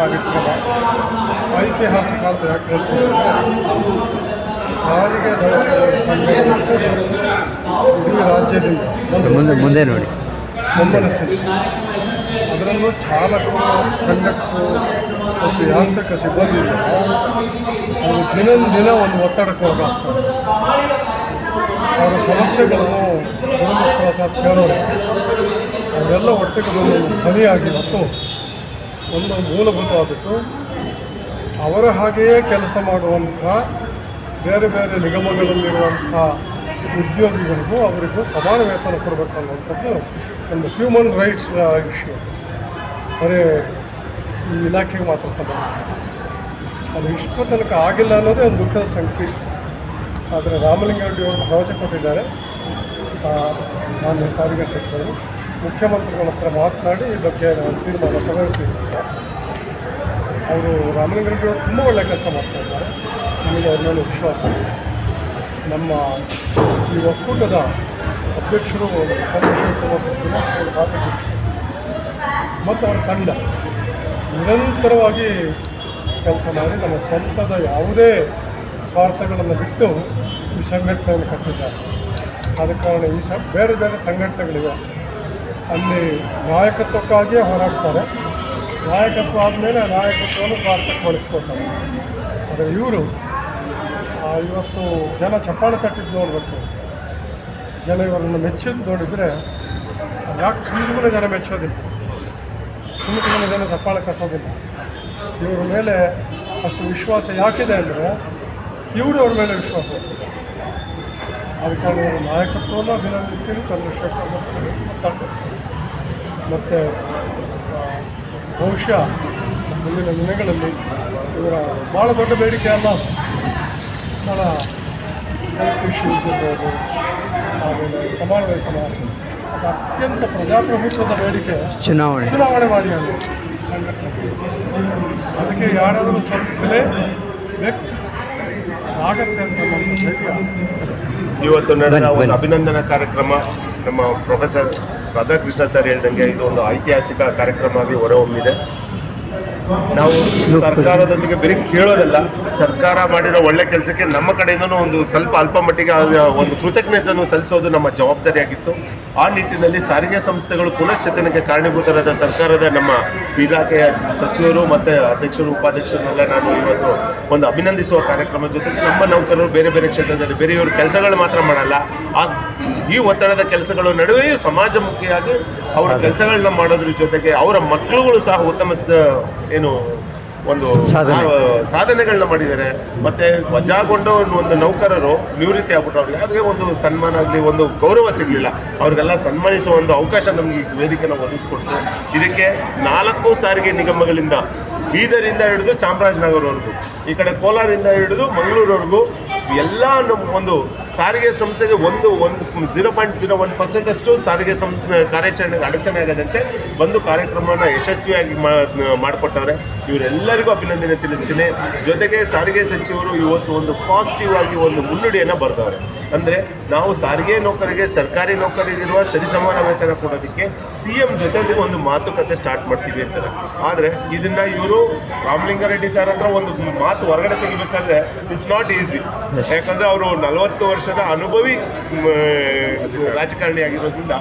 ಕಾರ್ಯಕ್ರಮ ಐತಿಹಾಸಿಕ ಅಂತ ಯಾಕೆ ಹೇಳ್ಕೊಂಡ್ರೆ ಸಾರಿಗೆ ಇಡೀ ರಾಜ್ಯದಿಂದ ಮುಂದೆ ನೋಡಿ. ಬೆಂಬಲಿಸಿದೆ ಅದರಲ್ಲೂ ಚಾಲಕರು ಕಂಡಕ್ಟರು ಮತ್ತು ಯಾಂತ್ರಿಕ ಸಿಬ್ಬಂದಿ ಅವರು ಅವರು ದಿನಂದಿನ ಒಂದು ಒತ್ತಡಕ್ಕೆ ಹೋಗ್ತಾರೆ ಅವರ ಸಮಸ್ಯೆಗಳನ್ನು ದುರದೃಷ್ಟವಶಾತ್ ಕೇಳೋರು. ಅವರೆಲ್ಲ ಒಟ್ಟಿಗೆ ಧ್ವನಿಯಾಗಿ ಮತ್ತು ಒಂದು ಮೂಲಭೂತವಾದದ್ದು, ಅವರ ಹಾಗೆಯೇ ಕೆಲಸ ಮಾಡುವಂತಹ ಬೇರೆ ಬೇರೆ ನಿಗಮಗಳಲ್ಲಿರುವಂಥ ಉದ್ಯೋಗಿಗಳಿಗೂ ಅವರಿಗೂ ಸಮಾನ ವೇತನ ಕೊಡಬೇಕು ಅನ್ನುವಂಥದ್ದು ಒಂದು ಹ್ಯೂಮನ್ ರೈಟ್ಸ್ ಇಶ್ಯೂ ಬರೀ ಈ ಇಲಾಖೆಗೆ ಮಾತ್ರ ಸಂಬಂಧ ಅದು ಇಷ್ಟು ತನಕ ಆಗಿಲ್ಲ ಅನ್ನೋದೇ ಒಂದು ದುಃಖದ ಸಂಖ್ಯೆ ಆದರೆ ರಾಮಲಿಂಗಾರೆಡ್ಡಿ ಅವರು ಭರವಸೆ ಕೊಟ್ಟಿದ್ದಾರೆ. ಮಾನ್ಯ ಸಾರಿಗೆ ಸಚಿವರು. ಮುಖ್ಯಮಂತ್ರಿಗಳ ಹತ್ರ ಮಾತನಾಡಿ ಈ ಬಗ್ಗೆ ತೀರ್ಮಾನ ತಗೊಳ್ತೀವಿ. ಅವರು ರಾಮಲಿಂಗಾರೆಡ್ಡಿ ತುಂಬ ಒಳ್ಳೆಯ ಕೆಲಸ ಮಾಡ್ತಾಯಿದ್ದಾರೆ ನಮಗೆ ಅವ್ರ ಮೇಲೆ ವಿಶ್ವಾಸ ಇದೆ. ನಮ್ಮ ಈ ಒಕ್ಕೂಟದ ಅಧ್ಯಕ್ಷರು ಚಂದ್ರಶೇಖರ್ ಮತ್ತು ಅವರ ತಂಡ ನಿರಂತರವಾಗಿ ಕೆಲಸ ಮಾಡಿ ನಮ್ಮ ಸ್ವಂತದ ಯಾವುದೇ ಸ್ವಾರ್ಥಗಳನ್ನು ಬಿಟ್ಟು ಈ ಸಂಘಟನೆಯನ್ನು ಕಟ್ಟಿದ್ದಾರೆ. ಆದ ಕಾರಣ ಈ ಸ ಬೇರೆ ಬೇರೆ ಸಂಘಟನೆಗಳಿವೆ. ಅಲ್ಲಿ ನಾಯಕತ್ವಕ್ಕಾಗಿಯೇ ಹೋರಾಡ್ತಾರೆ. ನಾಯಕತ್ವ ಆದಮೇಲೆ ನಾಯಕತ್ವವನ್ನು ಭಾರತಕ್ಕೆ ಬಳಸ್ಕೊಳ್ತಾರೆ ಆದರೆ ಇವರು ಇವತ್ತು ಜನ ಚಪ್ಪಾಳೆ ತಟ್ಟಿದ್ದು ನೋಡಬೇಕು. ಜನ ಇವರನ್ನು ಮೆಚ್ಚಿದ್ದು ನೋಡಿದರೆ ಯಾಕೆ ಸುಮ್ಮನೆ ಜನ ಮೆಚ್ಚೋದಿಲ್ಲ? ಸುಮ್ಮನೆ ಜನ ಚಪ್ಪಾಳೆ ಕಟ್ಟೋದಿಲ್ಲ ಇವರ ಮೇಲೆ ಅಷ್ಟು ವಿಶ್ವಾಸ ಯಾಕಿದೆ ಅಂದರೆ ಇವರು ಅವ್ರ ಮೇಲೆ ವಿಶ್ವಾಸ ಇರ್ತದೆ ಅದಕ್ಕೆ ನಾಯಕತ್ವವನ್ನು ಅಭಿನಂದಿಸ್ತೀನಿ ಚಂದ್ರಶೇಖರ್ ಮತ್ತು ಮತ್ತು ಬಹುಶಃ ಮುಂದಿನ ದಿನಗಳಲ್ಲಿ ಇವರ ಭಾಳ ದೊಡ್ಡ ಬೇಡಿಕೆ ಅಲ್ಲ. ಭಾಳ ಹೆಲ್ತ್ ಇಶ್ಯೂಸ್ ಇರ್ಬೋದು ಆಮೇಲೆ ಸಮಾನ ವೇತನ ಅದು ಅತ್ಯಂತ ಪ್ರಜಾಪ್ರಭುತ್ವದ ಬೇಡಿಕೆ. ಚುನಾವಣೆ. ಚುನಾವಣೆ ಮಾಡಿ ಅಂತ ಅದಕ್ಕೆ ಯಾರಾದರೂ ಸ್ಪರ್ಧಿಸಲೇ ಬೇಕು. ಆಗತ್ತೆ ಅಂತ ನಮ್ಮ ಇವತ್ತು ನಡೆದ ಒಂದು. ಅಭಿನಂದನಾ ಕಾರ್ಯಕ್ರಮ ನಮ್ಮ ಪ್ರೊಫೆಸರ್ ರಾಧಾಕೃಷ್ಣ ಸರ್ ಹೇಳ್ದಂಗೆ ಇದು ಒಂದು ಐತಿಹಾಸಿಕ ಕಾರ್ಯಕ್ರಮ ಆಗಿ ಹೊರಹೊಮ್ಮಿದೆ. ನಾವು ಸರ್ಕಾರದೊಂದಿಗೆ ಬರೀ ಕೇಳೋದಲ್ಲ, ಸರ್ಕಾರ ಮಾಡಿರೋ ಒಳ್ಳೆ ಕೆಲಸಕ್ಕೆ ನಮ್ಮ ಕಡೆಯಿಂದ ಒಂದು ಸ್ವಲ್ಪ ಅಲ್ಪ ಮಟ್ಟಿಗೆ ಒಂದು ಕೃತಜ್ಞತೆಯನ್ನು ಸಲ್ಲಿಸೋದು ನಮ್ಮ ಜವಾಬ್ದಾರಿಯಾಗಿತ್ತು. ಆ ನಿಟ್ಟಿನಲ್ಲಿ ಸಾರಿಗೆ ಸಂಸ್ಥೆಗಳು ಪುನಶ್ಚೇತನಕ್ಕೆ ಕಾರಣೀಭೂತರಾದ ಸರ್ಕಾರದ ನಮ್ಮ ಇಲಾಖೆಯ ಸಚಿವರು ಮತ್ತು ಅಧ್ಯಕ್ಷರು, ಉಪಾಧ್ಯಕ್ಷರನ್ನೆಲ್ಲ ನಾನು ಇವತ್ತು ಒಂದು ಅಭಿನಂದಿಸುವ ಕಾರ್ಯಕ್ರಮದ ಜೊತೆಗೆ ನಮ್ಮ ನೌಕರರು ಬೇರೆ ಬೇರೆ ಕ್ಷೇತ್ರದಲ್ಲಿ ಬೇರೆಯವರು ಕೆಲಸಗಳು ಮಾತ್ರ ಮಾಡಲ್ಲ. ಆ ಈ ಒತ್ತಡದ ಕೆಲಸಗಳ ನಡುವೆಯೂ ಸಮಾಜಮುಖಿಯಾಗಿ ಅವರ ಕೆಲಸಗಳನ್ನ ಮಾಡೋದ್ರ ಜೊತೆಗೆ ಅವರ ಮಕ್ಕಳುಗಳು ಸಹ ಉತ್ತಮ ಏನು ಒಂದು ಸಾಧನೆಗಳನ್ನ ಮಾಡಿದ್ದಾರೆ. ಮತ್ತೆ ವಜಾಗೊಂಡ ಒಂದು ನೌಕರರು ನಿವೃತ್ತಿ ಆಗ್ಬಿಟ್ಟು ಅವ್ರಿಗೆ ಯಾರಿಗೆ ಒಂದು ಸನ್ಮಾನ ಆಗಲಿ ಒಂದು ಗೌರವ ಸಿಗಲಿಲ್ಲ. ಅವ್ರಿಗೆಲ್ಲ ಸನ್ಮಾನಿಸುವ ಒಂದು ಅವಕಾಶ ನಮಗೆ ಈ ವೇದಿಕೆನ ಒದಗಿಸ್ಕೊಡ್ತು ಇದಕ್ಕೆ ನಾಲ್ಕು ಸಾರಿಗೆ ನಿಗಮಗಳಿಂದ ಬೀದರಿಂದ ಹಿಡಿದು ಚಾಮರಾಜನಗರವರೆಗೂ ಈ ಕಡೆ ಕೋಲಾರಿಂದ ಹಿಡಿದು ಮಂಗಳೂರವರೆಗೂ ಎಲ್ಲ ನಮ್ಮ ಒಂದು ಸಾರಿಗೆ ಸಂಸ್ಥೆಗೆ ಒಂದು ಒಂದು zero point zero one percent ಅಷ್ಟು ಸಾರಿಗೆ ಸಂ ಕಾರ್ಯಾಚರಣೆಗೆ ಅಡಚಣೆ ಆಗದಂತೆ ಬಂದು ಕಾರ್ಯಕ್ರಮವನ್ನು ಯಶಸ್ವಿಯಾಗಿ ಮಾಡಿಕೊಟ್ಟವ್ರೆ. ಇವರೆಲ್ಲರಿಗೂ ಅಭಿನಂದನೆ ತಿಳಿಸ್ತೀನಿ. ಜೊತೆಗೆ ಸಾರಿಗೆ ಸಚಿವರು ಇವತ್ತು ಒಂದು ಪಾಸಿಟಿವ್ ಆಗಿ ಒಂದು ಮುನ್ನುಡಿಯನ್ನು ಬರೆದವ್ರೆ. ಅಂದರೆ ನಾವು ಸಾರಿಗೆ ನೌಕರಿಗೆ ಸರ್ಕಾರಿ ನೌಕರಿಗಿರುವ ಸರಿಸಮಾನ ವೇತನ ಕೊಡೋದಕ್ಕೆ ಸಿ ಎಂ ಜೊತೆಗೆ ಒಂದು ಮಾತುಕತೆ ಸ್ಟಾರ್ಟ್ ಮಾಡ್ತೀವಿ ಅಂತಾರೆ. ಆದರೆ ಇದನ್ನು ಇವರು ರಾಮಲಿಂಗಾರೆಡ್ಡಿ ಸರ್ ಹತ್ರ ಒಂದು ಮಾತು ಹೊರಗಡೆ ತೆಗಿಬೇಕಾದ್ರೆ ಇಟ್ಸ್ ನಾಟ್ ಈಸಿ ಯಾಕಂದ್ರೆ ಅವರು ನಲವತ್ತು ವರ್ಷದ ಅನುಭವಿ ರಾಜಕಾರಣಿ ಆಗಿರೋದ್ರಿಂದ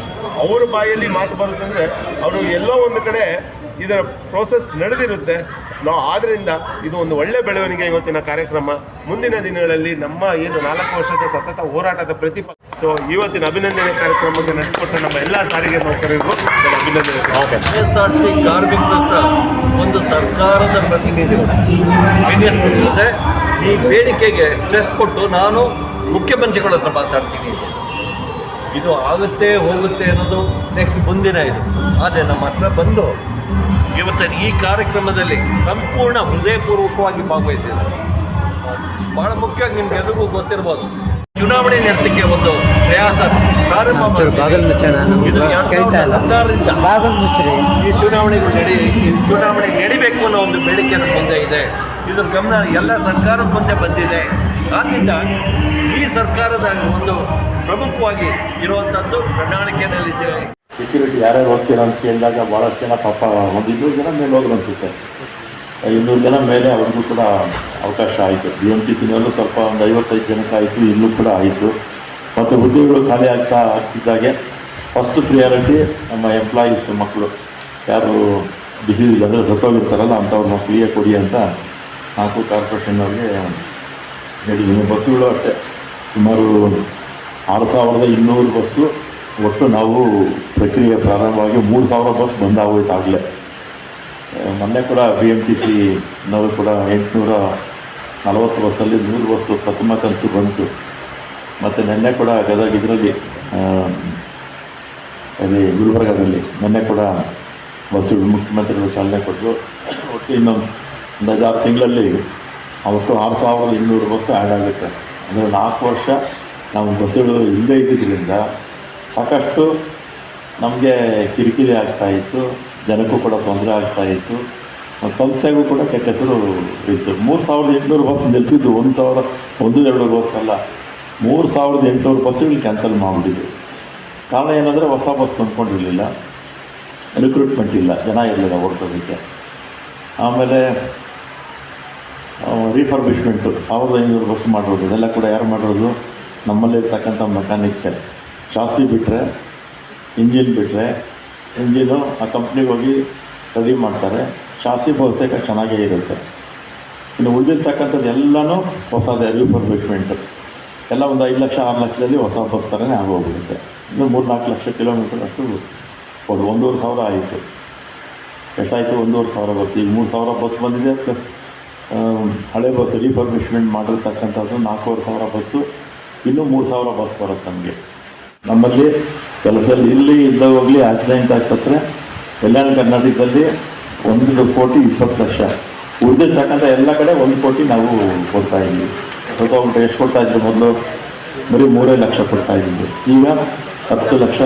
ಅವ್ರ ಬಾಯಲ್ಲಿ ಮಾತು ಬರುತ್ತಂದ್ರೆ ಅವರು ಎಲ್ಲೋ ಒಂದು ಕಡೆ ಇದರ ಪ್ರೋಸೆಸ್ ನಡೆದಿರುತ್ತೆ. ನಾವು ಆದ್ದರಿಂದ ಇದು ಒಂದು ಒಳ್ಳೆ ಬೆಳವಣಿಗೆ ಇವತ್ತಿನ ಕಾರ್ಯಕ್ರಮ. ಮುಂದಿನ ದಿನಗಳಲ್ಲಿ ನಮ್ಮ ಏನು ನಾಲ್ಕು ವರ್ಷದ ಸತತ ಹೋರಾಟದ ಪ್ರತಿಫಲ. ಸೊ ಇವತ್ತಿನ ಅಭಿನಂದನೆ ಕಾರ್ಯಕ್ರಮಕ್ಕೆ ನಡೆಸಿಕೊಟ್ಟ ನಮ್ಮ ಎಲ್ಲ ಸಾರಿಗೆ ನೌಕರರಿಗೂ ಅಭಿನಂದನೆ. ಕೆ ಎಸ್ ಆರ್ ಸಿ ಕಾರ್ಮಿಕರ ಒಂದು ಸರ್ಕಾರದ ಪ್ರತಿನಿಧಿಗಳು. ಈ ಬೇಡಿಕೆಗೆ ಸ್ಟ್ರೆಸ್ ಕೊಟ್ಟು ನಾನು ಮುಖ್ಯಮಂತ್ರಿಗಳ ಹತ್ರ ಮಾತಾಡ್ತೀನಿ. ಇದು ಆಗುತ್ತೆ, ಹೋಗುತ್ತೆ ಅನ್ನೋದು ನೆಕ್ಸ್ಟ್ ಮುಂದಿನ ಇದು. ಆದರೆ ನಮ್ಮ ಹತ್ರ ಬಂದು ಇವತ್ತಿನ ಈ ಕಾರ್ಯಕ್ರಮದಲ್ಲಿ ಸಂಪೂರ್ಣ ಹೃದಯಪೂರ್ವಕವಾಗಿ ಭಾಗವಹಿಸಿದ್ದಾರೆ. ಭಾಳ ಮುಖ್ಯವಾಗಿ ನಿಮಗೆಲ್ಲರಿಗೂ ಗೊತ್ತಿರ್ಬೋದು. ಚುನಾವಣೆ ನಡೆಸಲಿಕ್ಕೆ ಒಂದು ಪ್ರಯಾಸ ಪ್ರಾರಂಭ ಇದು ಎರಡ್ ಕೇಳ್ತಾ ಸಾವಿರದ ಇಲ್ಲ. ಹದಿನಾರರಿಂದ ಈ ಚುನಾವಣೆಗಳು ನಡಿ ಈ ಚುನಾವಣೆ ನಡಿಬೇಕು ಅನ್ನೋ ಒಂದು ಬೇಡಿಕೆ ನಮ್ಮ ಮುಂದೆ ಇದೆ. ಇದ್ರ ಗಮನ ಎಲ್ಲ ಸರ್ಕಾರದ ಮುಂದೆ ಬಂದಿದೆ. ಆದ್ದರಿಂದ ಈ ಸರ್ಕಾರದ ಒಂದು ಪ್ರಮುಖವಾಗಿ ಇರುವಂಥದ್ದು ಪ್ರಣಾಳಿಕೆಯಲ್ಲಿದ್ದೇವೆ ಸೆಕ್ಯೂರಿಟಿ ಯಾರ್ಯಾರು ಹೋಗ್ತೀರಾ ಅಂತ ಕೇಳಿದಾಗ ಭಾಳಷ್ಟು ಜನ ಪಾಪ ಒಂದು ಇಬ್ಬರು ಜನ ಮೇಲೆ ಹೋದ್ರು ಅನ್ಸುತ್ತೆ. ಇನ್ನೂರು ಜನ ಮೇಲೆ ಅವ್ರಿಗೂ ಕೂಡ ಅವಕಾಶ ಆಯಿತು. ಬಿ ಎಂ ಟಿ ಸಿನಲ್ಲೂ ಸ್ವಲ್ಪ ಒಂದು ಐವತ್ತೈದು ಜನಕ್ಕೆ ಆಯಿತು ಇಲ್ಲೂ ಕೂಡ ಆಯಿತು. ಮತ್ತು ಹುದ್ದೆಗಳು ಖಾಲಿ ಆಗ್ತಾ ಆಗ್ತಿದ್ದಾಗೆ. ಫಸ್ಟ್ ಪ್ರಿಯಾರಿಟಿ ನಮ್ಮ ಎಂಪ್ಲಾಯೀಸ್ ಮಕ್ಕಳು. ಯಾರು ಡಿಸೀಸ್ ಅಂದರೆ ಸತ್ತೋಗಿರ್ತಾರಲ್ಲ ಅಂಥವ್ರ ಮಕ್ಕಳಿಗೆ ಕೊಡಿ ಅಂತ ನಾಲ್ಕು ಕಾರ್ಪೊರೇಷನ್ನವ್ರಿಗೆ ಹೇಳಿದ್ದೀನಿ. ಬಸ್ಸುಗಳು ಅಷ್ಟೇ. ಸುಮಾರು ಆರು ಸಾವಿರದ ಇನ್ನೂರು ಬಸ್ಸು ಒಟ್ಟು ನಾವು ಪ್ರಕ್ರಿಯೆ ಪ್ರಾರಂಭವಾಗಿ ಮೂರು ಸಾವಿರ ಬಸ್ ಬಂದಾಗೋಯ್ತು ಮೊನ್ನೆ ಕೂಡ ಬಿ ಎಂ ಟಿ ಸಿ ನಾವು ಕೂಡ ಎಂಟುನೂರ ನಲವತ್ತು ಬಸ್ಸಲ್ಲಿ ನೂರು ಬಸ್ಸು ಪ್ರಥಮ ಕಂತು ಬಂತು. ಮತ್ತು ನಿನ್ನೆ ಕೂಡ ಗದಗ ಇದರಲ್ಲಿ ಅಲ್ಲಿ ಗುಲ್ಬರ್ಗದಲ್ಲಿ ನಿನ್ನೆ ಕೂಡ ಬಸ್ಸುಗಳು ಮುಖ್ಯಮಂತ್ರಿಗಳು ಚಾಲನೆ ಕೊಟ್ಟರು. ಒಟ್ಟು ಇನ್ನೊಂದು ಒಂದು ಆರು ತಿಂಗಳಲ್ಲಿ ಅವತ್ತು ಆರು ಸಾವಿರದ ಇನ್ನೂರು ಬಸ್ಸು ಆ್ಯಡ್ ಆಗುತ್ತೆ ಅಂದರೆ ನಾಲ್ಕು ವರ್ಷ ನಾವು ಬಸ್ಸುಗಳು ಇಲ್ಲದೇ ಇದ್ದಿದ್ದರಿಂದ ಸಾಕಷ್ಟು ನಮಗೆ ಕಿರಿಕಿರಿ ಆಗ್ತಾಯಿತ್ತು ಜನಕ್ಕೂ ಕೂಡ ತೊಂದರೆ ಆಗ್ತಾ ಇತ್ತು. ಸಂಸ್ಥೆಗೂ ಕೂಡ ಕೆಟ್ಟ ಹೆಸರು ಇತ್ತು. ಮೂರು ಸಾವಿರದ ಎಂಟುನೂರು ಬಸ್ ನಿಲ್ಲಿಸಿದ್ದು ಒಂದು ಸಾವಿರ ಒಂದು, ಎರಡು ಬಸ್ ಅಲ್ಲ. ಮೂರು ಸಾವಿರದ ಎಂಟುನೂರು ಬಸ್ಸುಗಳು ಕ್ಯಾನ್ಸಲ್ ಮಾಡಿಬಿಟ್ಟಿದ್ರು ಕಾರಣ ಏನಂದರೆ ಹೊಸ ಬಸ್ ಕೊಂಡ್ಕೊಂಡಿರಲಿಲ್ಲ ರಿಕ್ರೂಟ್ಮೆಂಟ್ ಇಲ್ಲ. ಜನ ಇರಲಿಲ್ಲ ಓಡಿಸೋದಕ್ಕೆ. ಆಮೇಲೆ ರೀಫರ್ಬಿಷ್ಮೆಂಟು ಸಾವಿರದ ಐನೂರು ಬಸ್ ಮಾಡಿರೋದು. ಇದೆಲ್ಲ ಕೂಡ ಯಾರು ಮಾಡಿರೋದು? ನಮ್ಮಲ್ಲಿರ್ತಕ್ಕಂಥ ಮೆಕ್ಯಾನಿಕ್ಸೇ ಶಾಸಿ ಬಿಟ್ಟರೆ ಇಂಜಿನ್ ಬಿಟ್ಟರೆ ಇಂಜಿನು ಆ ಕಂಪ್ನಿಗೆ ಹೋಗಿ ರೆಡಿ ಮಾಡ್ತಾರೆ. ಶಾಸಿ ಬಹುತೇಕ ಚೆನ್ನಾಗೇ ಇರುತ್ತೆ. ಇನ್ನು ಉಳಿದಿರ್ತಕ್ಕಂಥದ್ದು ಎಲ್ಲನೂ ಹೊಸದೇ ರಿಫರ್ಬಿಟ್ಮೆಂಟು ಎಲ್ಲ ಒಂದು ಐದು ಲಕ್ಷ, ಆರು ಲಕ್ಷದಲ್ಲಿ ಹೊಸ ಬಸ್ ಥರನೇ ಆಗೋಗ್ಬಿಡುತ್ತೆ. ಇನ್ನು ಮೂರು ನಾಲ್ಕು ಲಕ್ಷ ಕಿಲೋಮೀಟರ್ ಅಷ್ಟು ಒಂದು ಒಂದೂವರೆ ಸಾವಿರ ಆಯಿತು. ಎಷ್ಟಾಯಿತು? ಒಂದೂವರೆ ಸಾವಿರ ಬಸ್ ಈಗ ಮೂರು ಸಾವಿರ ಬಸ್ ಬಂದಿದೆ ಪ್ಲಸ್ ಹಳೆ ಬಸ್ ರಿಫರ್ಬಿಶ್ಮೆಂಟ್ ಮಾಡಿರ್ತಕ್ಕಂಥದ್ದು ನಾಲ್ಕೂವರೆ ಸಾವಿರ ಬಸ್ಸು ಇನ್ನೂ ಮೂರು ಸಾವಿರ ಬಸ್ ಬರುತ್ತೆ ನಮಗೆ. ನಮ್ಮಲ್ಲಿ ಕೆಲಸದಲ್ಲಿ ಇಲ್ಲಿ ಇದ್ದ ಹೋಗಲಿ ಆಕ್ಸಿಡೆಂಟ್ ಆಸ್ಪತ್ರೆ, ಕಲ್ಯಾಣ ಕರ್ನಾಟಕದಲ್ಲಿ ಒಂದು ಕೋಟಿ ಇಪ್ಪತ್ತು ಲಕ್ಷ. ಉಳಿದಿರ್ತಕ್ಕಂಥ ಎಲ್ಲ ಕಡೆ ಒಂದು ಕೋಟಿ ನಾವು ಕೊಡ್ತಾ ಇದ್ವಿ. ಸ್ವಲ್ಪ ಅವ್ರು ಎಷ್ಟು ಕೊಡ್ತಾ ಇದ್ವಿ ಮೊದಲು? ಬರೀ ಮೂರೇ ಲಕ್ಷ ಕೊಡ್ತಾ ಇದ್ವಿ. ಈಗ ಹತ್ತು ಲಕ್ಷ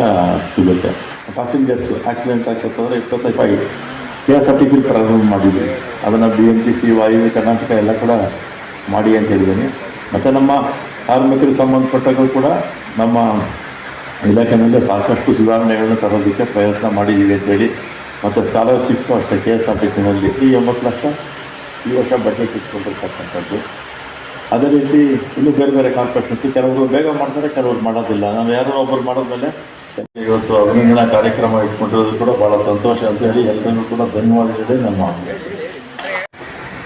ಸಿಗುತ್ತೆ. ಪ್ಯಾಸೆಂಜರ್ಸ್ ಆಕ್ಸಿಡೆಂಟ್ ಆಗ್ತಂದ್ರೆ ಇಪ್ಪತ್ತೈದು K S R T C ಪ್ರಾರಂಭ ಮಾಡಿದ್ವಿ. ಅದನ್ನು ಬಿ ಎಂ ಟಿ ಸಿ ವಾಯು ಕರ್ನಾಟಕ ಎಲ್ಲ ಕೂಡ ಮಾಡಿ ಅಂತ ಹೇಳಿದ್ದೀನಿ. ಮತ್ತು ನಮ್ಮ ಕಾರ್ಮಿಕರಿಗೆ ಸಂಬಂಧಪಟ್ಟಗಳು ಕೂಡ ನಮ್ಮ ಇಲಾಖೆನಲ್ಲಿ ಸಾಕಷ್ಟು ಸುಧಾರಣೆಗಳನ್ನು ತರೋದಕ್ಕೆ ಪ್ರಯತ್ನ ಮಾಡಿದ್ದೀವಿ ಅಂತೇಳಿ ಮತ್ತು ಸ್ಕಾಲರ್ಶಿಪ್ಪು ಅಷ್ಟೇ ಕೆ ಎಸ್ ಆರ್ ಟಿ ಸಿನಲ್ಲಿ ಈ ಎಂಬತ್ತು ಲಕ್ಷ ಈ ವರ್ಷ ಬಜೆಟ್ ಇಟ್ಕೊಂಡಿರ್ತಕ್ಕಂಥದ್ದು ಅದೇ ರೀತಿ ಇನ್ನೂ ಬೇರೆ ಬೇರೆ ಕಾರ್ಪೊರೇಷನ್ಸು ಕೆಲವರು ಬೇಗ ಮಾಡ್ತಾರೆ ಕೆಲವರು ಮಾಡೋದಿಲ್ಲ. ನಾವು ಯಾರೋ ಒಬ್ಬರು ಮಾಡೋದ್ಮೇಲೆ ಇವತ್ತು ಅಭಿನಂದನಾ ಕಾರ್ಯಕ್ರಮ ಇಟ್ಕೊಂಡಿರೋದು ಕೂಡ ಭಾಳ ಸಂತೋಷ ಅಂತ ಹೇಳಿ ಎಲ್ಲರಿಗೂ ಕೂಡ ಧನ್ಯವಾದಗಳು ನಮ್ಮ ಮಾತು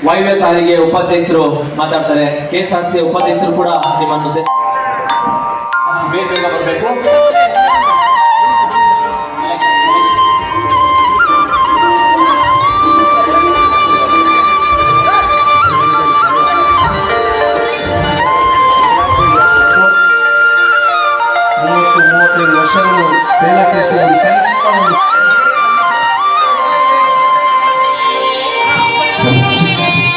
ವಾಯುವ್ಯ ಸಾರಿಗೆ ಉಪಾಧ್ಯಕ್ಷರು ಮಾತಾಡ್ತಾರೆ. ಕೆಎಸ್ಆರ್ಸಿ ಉಪಾಧ್ಯಕ್ಷರು ಕೂಡ ನಿಮ್ಮನ್ನು ಉದ್ದೇಶ ಬೇಗ ಬೇಗ ಬರಬೇಕು?